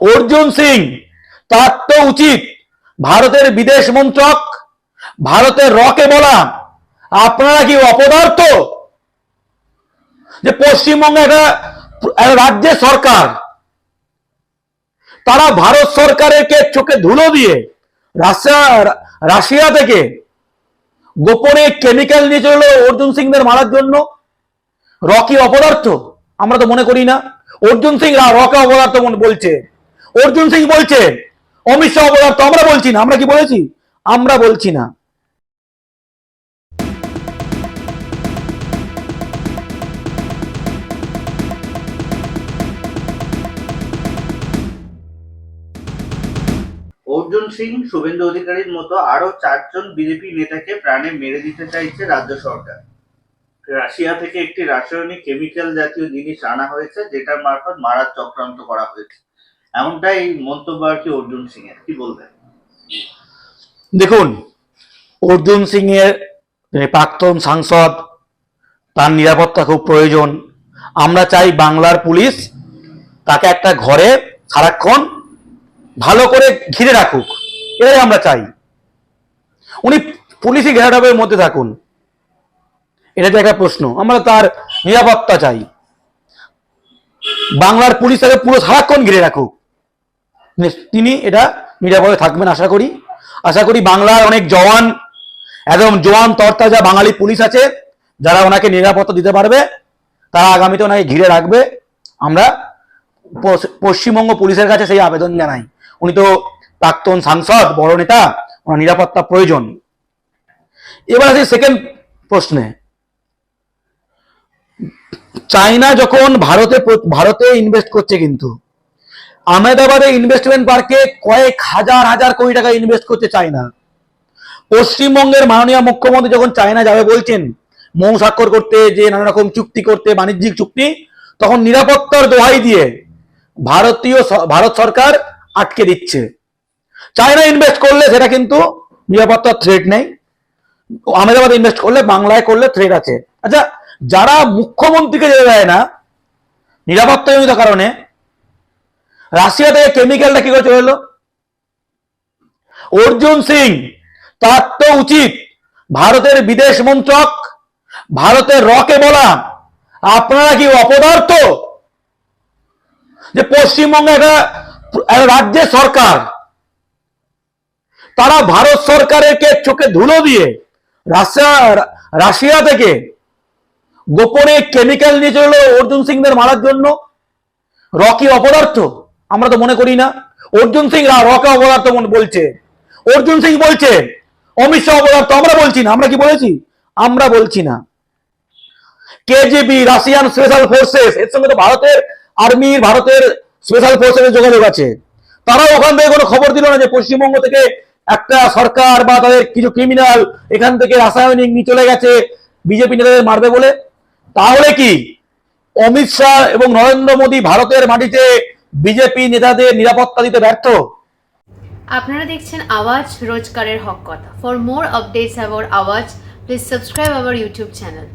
অর্জুন সিং, তার তো উচিত। ভারতের বিদেশ মন্ত্রক, ভারতের রকে বলা। আপনারা কি অপদার্থ? যে পশ্চিমবঙ্গে একটা রাজ্যের সরকার, তারা ভারত সরকারেরকে চোখে ধুলো দিয়ে রাশিয়া রাশিয়া থেকে গোপনে কেমিক্যাল নিয়ে চলল অর্জুন সিংদের মারার জন্য। রকি অপদার্থ, আমরা তো মনে করি না। অর্জুন সিং রকে অপদার্থ বলছে। অর্জুন সিং বলছে, অমিত শাহ অপদার্থ আমরা বলছি না, আমরা কি বলেছি? আমরা বলছি না। অর্জুন সিং, শুভেন্দু অধিকারীর মতো আরও চারজন বিজেপি নেতাকে প্রাণে মেরে দিতে চাইছে রাজ্য সরকার। রাশিয়া থেকে একটি রাসায়নিক কেমিক্যাল জাতীয় জিনিস আনা হয়েছে, যেটার মারফত মারার চক্রান্ত করা হয়েছে। এমনটাই মন্তব্য আর কি অর্জুন সিং এর কি বলবেন? দেখুন, অর্জুন সিং এর প্রাক্তন সাংসদ, তার নিরাপত্তা খুব প্রয়োজন। আমরা চাই বাংলার পুলিশ তাকে একটা ঘরে সারাক্ষণ ভালো করে ঘিরে রাখুক। এটাই আমরা চাই। উনি পুলিশি ঘেরাটাবের মধ্যে থাকুন। এটা তো একটা প্রশ্ন। আমরা তার নিরাপত্তা চাই। বাংলার পুলিশ তাকে পুরো সারাক্ষণ ঘিরে রাখুক। তিনি এটা নিরাপদে থাকবেন আশা করি। আশা করি বাংলার অনেক জওয়ান, একদম জওয়ান, তরতাজা বাঙালি পুলিশ আছে, যারা ওনাকে নিরাপত্তা দিতে পারবে, তারা আগামীতে ওনাকে ঘিরে রাখবে। আমরা পশ্চিমবঙ্গ পুলিশের কাছে সেই আবেদন জানাই। উনি তো প্রাক্তন সাংসদ, বড় নেতা, ওনার নিরাপত্তা প্রয়োজন। এবার আসি সেকেন্ড প্রশ্নে। চায়না যখন ভারতে ভারতে ইনভেস্ট করছে কিন্তু আহমেদাবাদে ইনভেস্টমেন্ট পার্কে কয়েক হাজার হাজার কোটি টাকা ইনভেস্ট করতে চায় না। পশ্চিমবঙ্গের মাননীয় মুখ্যমন্ত্রী যখন চায়না যাবে বলছেন, মৌ স্বাক্ষর করতে, যে নানা রকম চুক্তি করতে, বাণিজ্যিক চুক্তি, তখন নিরাপত্তার দোহাই দিয়ে ভারতীয় ভারত সরকার আটকে দিচ্ছে। চায়না ইনভেস্ট করলে সেটা কিন্তু নিরাপত্তার থ্রেট নেই। আহমেদাবাদে ইনভেস্ট করলে, বাংলায় করলে থ্রেট আছে। আচ্ছা যারা মুখ্যমন্ত্রীকে যেতে দেয় না, নিরাপত্তাজনিত কারণে রাশিয়া থেকে কেমিক্যালটা কি করে চলে এলো? অর্জুন সিং, তার তো উচিত। ভারতের বিদেশ মন্ত্রক, ভারতের রকে বলা। আপনারা কি অপদার্থ? যে পশ্চিমবঙ্গে একটা রাজ্যের সরকার, তারা ভারত সরকারেরকে চোখে ধুলো দিয়ে রাশিয়া রাশিয়া থেকে গোপনে কেমিক্যাল নিয়ে চলল অর্জুন সিংদের মারার জন্য। রকি অপদার্থ। আমরা তো মনে করি না। অর্জুন সিং রকে অপদার্থ বলছে। অর্জুন সিং বলছে, অমিত শাহ অপদার্থ আমরা বলছি না। আমরা কি বলেছি? আমরা বলছি না। কেজিবি রাশিয়ান স্পেশাল ফোর্সেস এর সঙ্গে তো ভারতের আর্মির ভারতের স্পেশাল ফোর্সের যোগাযোগ আছে। তারাও ওখান থেকে কোনো খবর দিল না যে পশ্চিমবঙ্গ থেকে একটা সরকার বা তাদের কিছু ক্রিমিনাল এখান থেকে রাসায়নিক নিয়ে চলে গেছে বিজেপি নেতাদের মারবে বলে। তাহলে কি? অমিত শাহ এবং নরেন্দ্র মোদী ভারতের মাটিতে বিজেপি নেতাদের নিরাপত্তা দিতে ব্যর্থ। আপনারা দেখছেন আওয়াজ রোজকারের হক কথা। For more updates about Awaaz please subscribe our YouTube channel